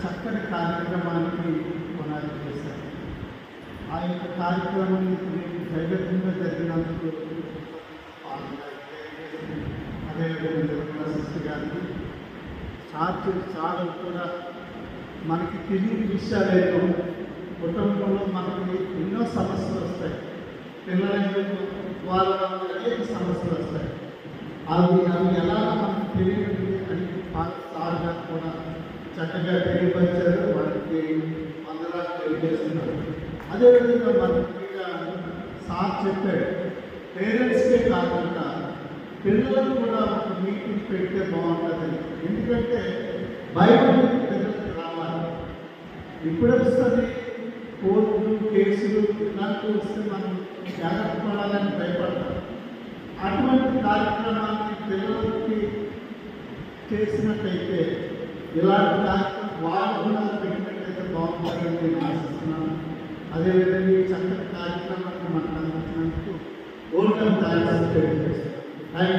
చక్కటి కార్యక్రమానికి పునాది చేశారు. ఆ యొక్క కార్యక్రమం నేను దైవత్వంగా జరిగినందుకు అదేవిధంగా నిర్మలా సిస్టర్ గారికి చార్జ్ చాలా కూడా మనకి తెలియని విషయాలు కుటుంబంలో మనకి ఎన్నో సమస్యలు వస్తాయి. పిల్లలైన వాళ్ళ అనేక సమస్యలు వస్తాయి. అవి అవి ఎలా మనకు తెలియదు అని సార్ గారు కూడా చక్కగా తెలియపరిచారు. వాళ్ళకి అందరాలు తెలియజేస్తున్నారు. అదేవిధంగా మనకి సార్ చెప్పాడు పేరెంట్స్కే కాకుండా పిల్లలకు కూడా ఒక మీటింగ్ పెడితే బాగుంటుంది. ఎందుకంటే బయట పిల్లలకు రావాలి. ఇప్పుడు వస్తుంది కోర్టులు కేసులు ఇలాంటివి వస్తే మనం జాగ్రత్త పడాలని భయపడతాం. అటువంటి కార్యక్రమాన్ని పిల్లలకి చేసినట్టయితే ఇలాంటి కార్యక్రమం వాళ్ళు కూడా పెట్టినట్టయితే బాగుంటుందని నేను ఆశిస్తున్నాను. అదేవిధంగా ఈ చక్కటి కార్యక్రమాన్ని మనకు అందించినందుకు ఓల్డ్ థ్యాంక్స్ తెలియజేస్తాను